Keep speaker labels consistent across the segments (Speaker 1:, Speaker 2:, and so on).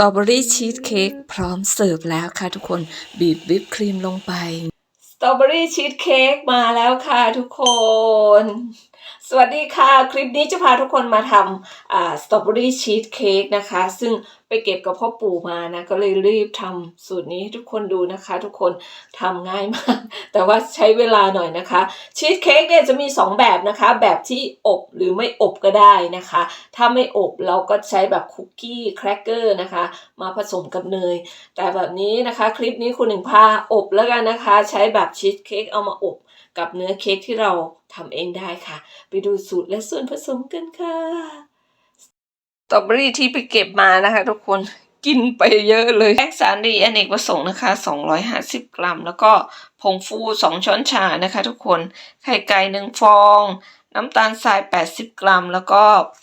Speaker 1: ตรอเบอรี่ชีสเค้กพร้อมเสิร์ฟแล้วค่ะทุกคนบีบวิปครีมลงไป สตรอเบอรี่ชีสเค้กมาแล้วค่ะทุกคน สวัสดีค่ะ คลิปนี้จะพาทุกคนมาทำสตรอเบอรี่ชีสเค้กนะคะ ซึ่งไปเก็บกับพ่อปู่มานะ ก็เลยรีบทำสูตรนี้ให้ทุกคนดูนะคะ ทุกคนทำง่ายมาก แต่ว่าใช้เวลาหน่อยนะคะ ชีสเค้กเนี่ยจะมี 2 แบบนะคะ แบบที่อบหรือไม่อบก็ได้นะคะ ถ้าไม่อบเราก็ใช้แบบคุกกี้แครกเกอร์นะคะ มาผสมกับเนย แต่แบบนี้นะคะคลิปนี้คุณหนึ่งพาอบแล้วกันนะคะ ใช้แบบชีสเค้กเอามาอบกับเนื้อเค้กที่เราทำเองได้ค่ะ ไปดูสูตรและส่วนผสมกันค่ะสตรอเบอรี่ที่ไปเก็บมานะคะ ทุกคนกินไปเยอะเลยแป้งสาลีอเนกประสงค์นะคะ 250 กรัม แล้วก็ผงฟู 2 ช้อนชานะคะ ทุกคนไข่ไก่หนึ่งฟอง น้ำตาลทราย 80 กรัม แล้วก็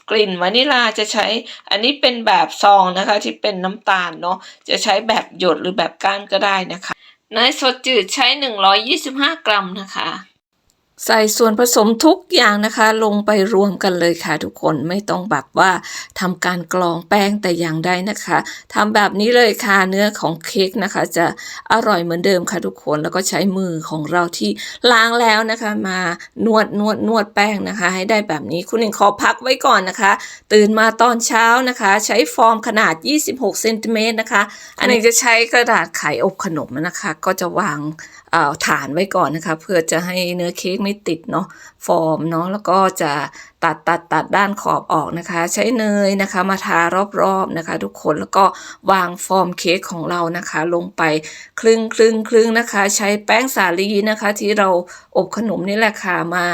Speaker 1: กลิ่นวานิลาจะใช้ อันนี้เป็นแบบซองนะคะ ที่เป็นน้ำตาลเนาะจะใช้แบบหยดหรือแบบก้านก็ได้นะคะเนยสดจืดใช้ 125 กรัมนะคะ ใส่ส่วนผสมทุกอย่างนะคะ ลงไปรวมกันเลยค่ะทุกคนไม่ต้องแบบว่าทำการกรองแป้งแต่อย่างใดนะคะทำแบบนี้เลยค่ะเนื้อของเค้กนะคะ จะอร่อยเหมือนเดิมค่ะทุกคนแล้วก็ใช้มือของเราที่ล้างแล้วนะคะ มานวดนวดนวดแป้งนะคะ ให้ได้แบบนี้คุณหนึ่งขอพักไว้ก่อนนะคะ ตื่นมาตอนเช้านะคะ ใช้ฟอร์มขนาด 26เซนติเมตรนะคะ อันนี้จะใช้กระดาษไขอบขนมนะคะ ก็จะวาง ฐานไว้ก่อนนะคะ เพื่อจะให้เนื้อเค้กไม่ติดเนาะฟอร์มเนาะแล้วก็จะ ตัดตัดตัดด้านขอบออกนะคะ ใช้เนยนะคะมาทารอบๆนะคะ ทุกคนแล้วก็วางฟอร์มเค้กของเรานะคะ ลงไปครึ่งครึ่งครึ่งนะคะ ใช้แป้งสาลีนะคะ ที่เราอบขนมนี่แหละค่ะมา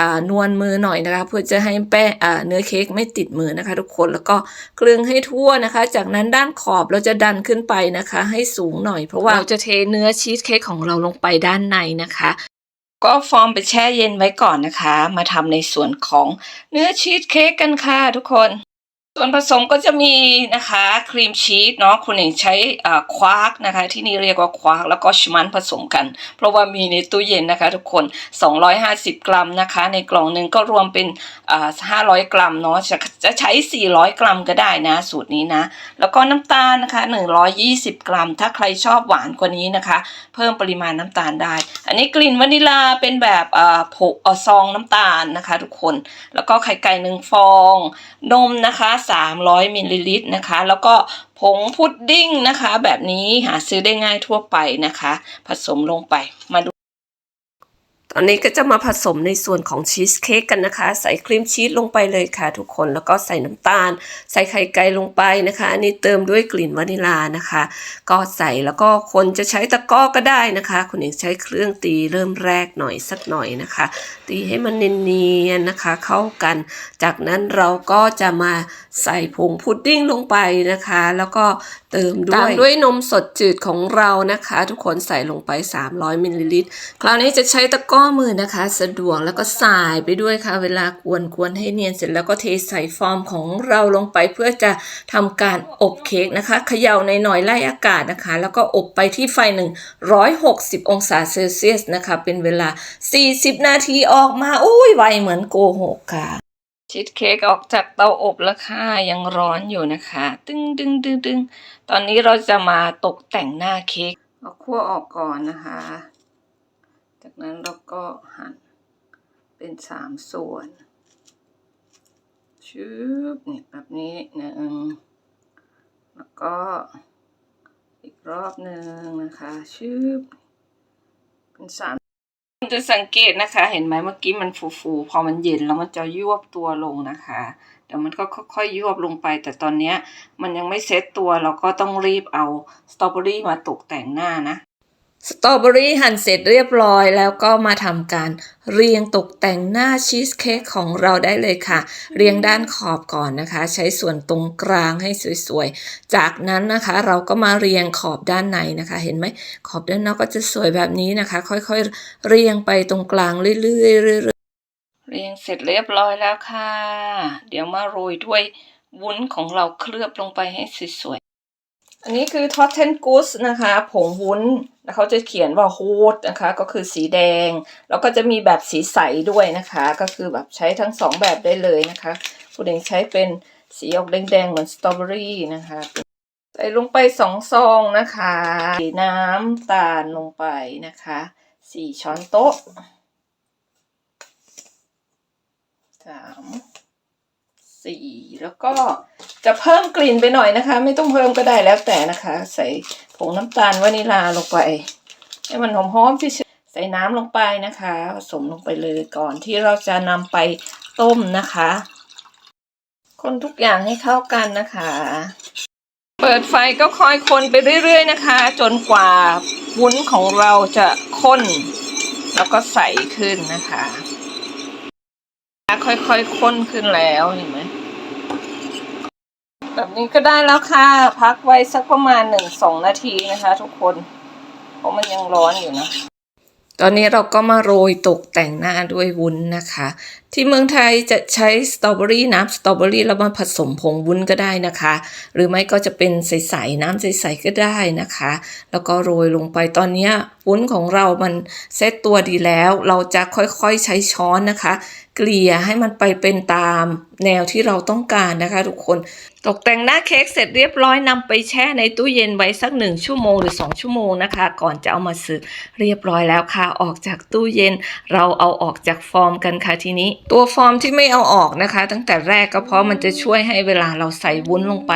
Speaker 1: อ่านวลมือหน่อยนะคะ เพื่อจะให้แป้งอ่าเนื้อเค้กไม่ติดมือนะคะ ทุกคนแล้วก็กลึงให้ทั่วนะคะ จากนั้นด้านขอบเราจะดันขึ้นไปนะคะ ให้สูงหน่อย เพราะว่าเราจะเทเนื้อชีสเค้กของเราลงไปด้านในนะคะ ก็ฟอร์มไปแช่เย็นไว้ก่อนนะคะ มาทำในส่วนของเนื้อชีสเค้กกันค่ะทุกคน ส่วนผสมก็จะมีนะคะครีมชีสเนาะคุณเองใช้ควากนะคะที่นี่เรียกว่าควากแล้วก็ชมันผสมกัน เพราะว่ามีในตู้เย็นนะคะทุกคน 250 กรัมนะคะ ในกล่องหนึ่งก็รวมเป็นอ่า500 กรัมเนาะจะจะใช้ 400 กรัมก็ได้นะ สูตรนี้นะ แล้วก็น้ำตาลนะคะ 120 กรัม ถ้าใครชอบหวานกว่านี้นะคะ เพิ่มปริมาณน้ำตาลได้ อันนี้กลิ่นวานิลาเป็นแบบอ่าผงเอ่อซองน้ำตาลนะคะ ทุกคนแล้วก็ไข่ไก่หนึ่งฟองนมนะคะ300มิลลิลิตรนะคะ แล้วก็ผงพุดดิ้งนะคะ แบบนี้หาซื้อได้ง่ายทั่วไปนะคะ ผสมลงไปมาดู ตอนนี้ก็จะมาผสมในส่วนของชีสเค้กกันนะคะ ใส่ครีมชีสลงไปเลยค่ะทุกคนแล้วก็ใส่น้ำตาล ใส่ไข่ไก่ลงไปนะคะ อันนี้เติมด้วยกลิ่นวานิลานะคะ ก็ใส่แล้วก็คนจะใช้ตะก้อก็ได้นะคะคุณเองใช้เครื่องตีเริ่มแรกหน่อยสักหน่อยนะคะ ตีให้มันเนียนๆนะคะ เข้ากัน จากนั้นเราก็จะมาใส่ผงพุดดิ้งลงไปนะคะ แล้วก็เติมด้วย ตามด้วยนมสดจืดของเรานะคะ ทุกคนใส่ลงไป 300มิลลิลิตร คราวนี้จะใช้ตะกร้อมือนะคะ สะดวกแล้วก็สายไปด้วยค่ะ เวลากวนกวนให้เนียนเสร็จแล้วก็เทใส่ฟอร์มของเราลงไปเพื่อจะทำการอบเค้กนะคะเขย่าในหน่อยไล่อากาศนะคะ แล้วก็อบไปที่ไฟ 160 องศาเซลเซียสนะคะ เป็นเวลา 40 นาทีออกมาอุ้ยไวเหมือนโกหกค่ะ ชีสเค้กออกจากเตาอบแล้วค่ะยังร้อนอยู่นะคะ ตึงดึงดึงดึงตอนนี้เราจะมาตกแต่งหน้าเค้กเอาคั่วออกก่อนนะคะ จากนั้นเราก็หั่นเป็นสามส่วนชืบเนี่ยแบบนี้หนึ่งแล้วก็อีกรอบหนึ่งนะคะชืบเป็นสาม จะสังเกตนะคะ เห็นไหมเมื่อกี้มันฟูๆ พอมันเย็นแล้วมันจะยวบตัวลงนะคะเดี๋ยวมันก็ค่อยๆยวบลงไป แต่ตอนนี้มันยังไม่เซ็ตตัวเราก็ต้องรีบเอาสตรอเบอรี่มาตกแต่งหน้านะ สตรอเบอรี่หั่นเสร็จเรียบร้อยแล้วก็มาทำการเรียงตกแต่งหน้าชีสเค้กของเราได้เลยค่ะ เรียงด้านขอบก่อนนะคะ ใช้ส่วนตรงกลางให้สวยๆ จากนั้นนะคะเราก็มาเรียงขอบด้านในนะคะ เห็นไหมขอบด้านนอกก็จะสวยแบบนี้นะคะ ค่อยๆ เรียงไปตรงกลางเรื่อยๆเรื่อยๆเรียงเสร็จเรียบร้อยแล้วค่ะ เดี๋ยวมาโรยด้วยวุ้นของเราเคลือบลงไปให้สวยๆ อันนี้คือทอตเทนกุสนะคะ ผงวุ้นแล้วเขาจะเขียนว่าโฮดนะคะ ก็คือสีแดง แล้วก็จะมีแบบสีใสด้วยนะคะ ก็คือแบบใช้ทั้งสองแบบได้เลยนะคะคุณเองใช้เป็นสีออกแดงๆเหมือนสตรอเบอรี่นะคะ ใส่ลงไปสองซองนะคะสีน้ำตาลลงไปนะคะสี่ช้อนโต๊ะสามสี่แล้วก็ จะเพิ่มกลิ่นไปหน่อยนะคะ ไม่ต้องเพิ่มก็ได้แล้วแต่นะคะ ใส่ผงน้ำตาลวานิลาลงไปให้มันหอมๆที่ใส่น้ำลงไปนะคะ ผสมลงไปเลยก่อนที่เราจะนำไปต้มนะคะ คนทุกอย่างให้เข้ากันนะคะ เปิดไฟก็คอยคนไปเรื่อยๆนะคะ จนกว่าวุ้นของเราจะข้น แล้วก็ใสขึ้นนะคะ ค่อยๆข้นขึ้นแล้วเห็นไหม แบบนี้ก็ได้แล้วค่ะ พักไว้สักประมาณหนึ่งสองนาทีนะคะ ทุกคน เพราะมันยังร้อนอยู่นะ ตอนนี้เราก็มาโรยตกแต่งหน้าด้วยวุ้นนะคะที่เมืองไทยจะใช้สตรอเบอรี่น้ำสตรอเบอรี่แล้วมาผสมผงวุ้นก็ได้นะคะ หรือไม่ก็จะเป็นใสๆน้ำใสๆก็ได้นะคะ แล้วก็โรยลงไปตอนนี้วุ้นของเรามันเซตตัวดีแล้ว เราจะค่อยๆใช้ช้อนนะคะ เกลี่ยให้มันไปเป็นตามแนวที่เราต้องการนะคะทุกคนตกแต่งหน้าเค้กเสร็จเรียบร้อยนำไปแช่ในตู้เย็นไว้สักหนึ่งชั่วโมงหรือสองชั่วโมงนะคะ ก่อนจะเอามาซื้อเรียบร้อยแล้วค่ะ ออกจากตู้เย็น เราเอาออกจากฟอร์มกันค่ะทีนี้ตัวฟอร์มที่ไม่เอาออกนะคะ ตั้งแต่แรกก็เพราะมันจะช่วยให้เวลาเราใส่วุ้นลงไป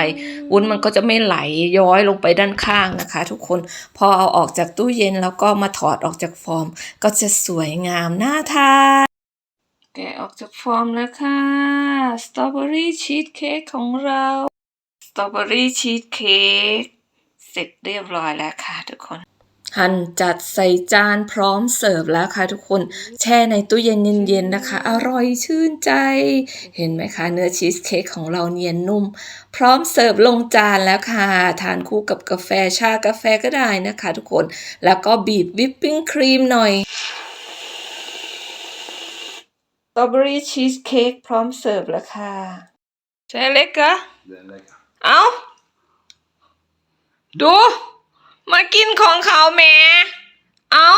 Speaker 1: วุ้นมันก็จะไม่ไหลย้อยลงไปด้านข้างนะคะ ทุกคนพอเอาออกจากตู้เย็นแล้วก็มาถอดออกจากฟอร์ม ก็จะสวยงามน่าทานแกะออกจากฟอร์มแล้วค่ะสตรอเบอรี่ชีสเค้กของเราสตรอเบอรี่ชีสเค้กเสร็จเรียบร้อยแล้วค่ะทุกคน หั่นจัดใส่จานพร้อมเสิร์ฟแล้วค่ะทุกคน แช่ในตู้เย็นเย็นๆนะคะ อร่อยชื่นใจ เห็นไหมคะเนื้อชีสเค้กของเราเนียนนุ่ม พร้อมเสิร์ฟลงจานแล้วค่ะ ทานคู่กับกาแฟชากาแฟก็ได้นะคะทุกคน แล้วก็บีบวิปปิ้งครีมหน่อยสตรอเบอรี่ชีสเค้กพร้อมเสิร์ฟแล้วค่ะใช่เล็กเหรอ
Speaker 2: Det är lekker.
Speaker 1: เอาดู มากินของเขาแหม่เอา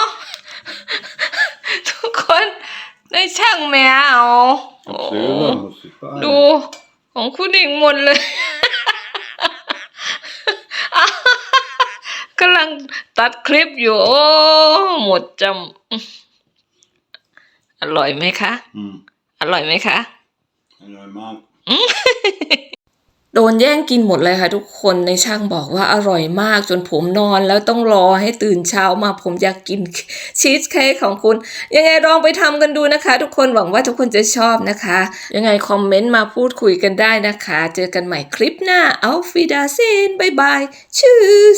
Speaker 1: ทุกคนได้ช่างแหม่เอาโอ้
Speaker 2: Absolut, måste fan.
Speaker 1: ดูของคุณเองหมดเลยกำลังตัดคลิปอยู่โอ้หมดจำอร่อยไหมคะ
Speaker 2: Mm.
Speaker 1: อร่อยไหมคะ
Speaker 2: Jag är man.
Speaker 1: โดนแย่งกินหมดเลยค่ะทุกคนในช่างบอกว่าอร่อยมากจนผมนอนแล้วต้องรอให้ตื่นเช้ามาผมอยากกินชีสเค้กของคุณ ยังไงลองไปทำกันดูนะคะ ทุกคนหวังว่าทุกคนจะชอบนะคะ ยังไงคอมเมนต์มาพูดคุยกันได้นะคะ เจอกันใหม่คลิปหน้าเอาฟิดาเซนบายบายชื่อ